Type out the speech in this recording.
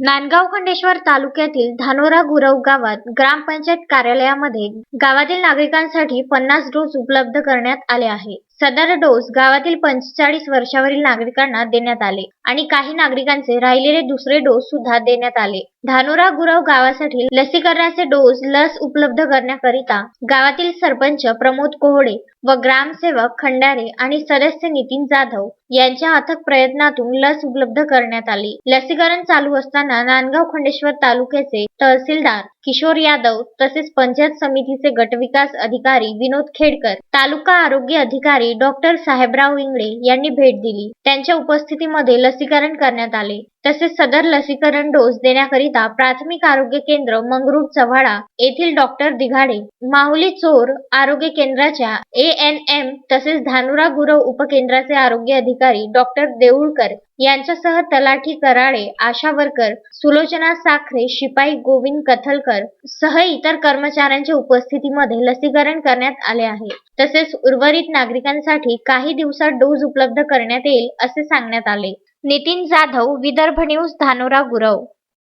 नांदगाव खंडेश्वर तालुक्यातील धानोरा गुरव गावात ग्रामपंचायत कार्यालयामध्ये गावातील नागरिकांसाठी पन्नास डोस उपलब्ध करण्यात आले आहे. सदर डोस गावातील पंचेचाळीस वर्षावरील नागरिकांना देण्यात आले आणि काही नागरिकांचे राहिलेले दुसरे डोस सुद्धा देण्यात आले. धानोरा गुरव गावासाठी लसीकरणाचे डोस लस उपलब्ध करण्याकरिता गावातील सरपंच प्रमोद कोहडे व ग्रामसेवक खंडारे आणि सदस्य नितीन जाधव यांच्या अथक प्रयत्नातून लस उपलब्ध करण्यात आली. लसीकरण चालू असताना नांदगाव खंडेश्वर तालुक्याचे तहसीलदार किशोर यादव तसेच पंचायत समितीचे गटविकास अधिकारी विनोद खेडकर तालुका आरोग्य अधिकारी डॉक्टर साहेबराव इंगळे यांनी भेट दिली. त्यांच्या उपस्थितीमध्ये लसीकरण करण्यात आले. तसेच सदर लसीकरण डोस देण्याकरिता प्राथमिक आरोग्य केंद्र मंगरूळ चव्हाडा येथील डॉक्टर दिघाडे माहुली चोर आरोग्य केंद्राच्या ए एन एम तसेच धानुरा गुरव उपकेंद्राचे आरोग्य अधिकारी डॉक्टर देऊळकर यांच्यासह तलाठी कराळे आशा वर्कर सुलोचना साखरे शिपाई गोविंद कथलकर सह इतर कर्मचाऱ्यांच्या उपस्थितीमध्ये लसीकरण करण्यात आले आहे. तसेच उर्वरित नागरिकांसाठी काही दिवसात डोस उपलब्ध करण्यात येईल असे सांगण्यात आले. नितीन जाधव विदर्भ न्यूज धानोरा गुरव